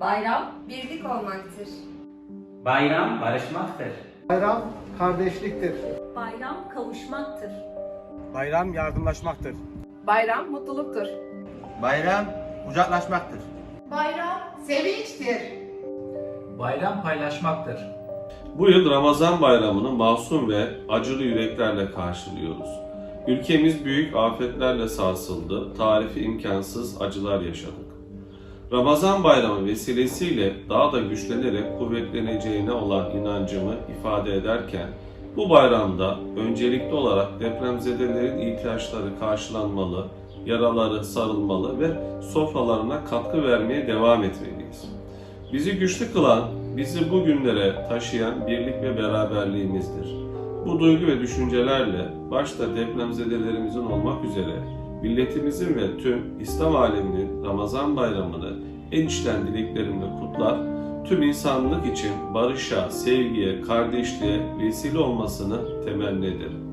Bayram birlik olmaktır. Bayram barışmaktır. Bayram kardeşliktir. Bayram kavuşmaktır. Bayram yardımlaşmaktır. Bayram mutluluktur. Bayram kucaklaşmaktır. Bayram sevinçtir. Bayram paylaşmaktır. Bu yıl Ramazan bayramını masum ve acılı yüreklerle karşılıyoruz. Ülkemiz büyük afetlerle sarsıldı, tarifi imkansız acılar yaşadık. Ramazan bayramı vesilesiyle daha da güçlenerek kuvvetleneceğine olan inancımı ifade ederken, bu bayramda öncelikli olarak depremzedelerin ihtiyaçları karşılanmalı, yaraları sarılmalı ve sofralarına katkı vermeye devam etmeliyiz. Bizi güçlü kılan, bizi bugünlere taşıyan birlik ve beraberliğimizdir. Bu duygu ve düşüncelerle başta depremzedelerimizin olmak üzere milletimizin ve tüm İslam aleminin Ramazan bayramını en içten dileklerimle kutlar, tüm insanlık için barışa, sevgiye, kardeşliğe vesile olmasını temenni ederim.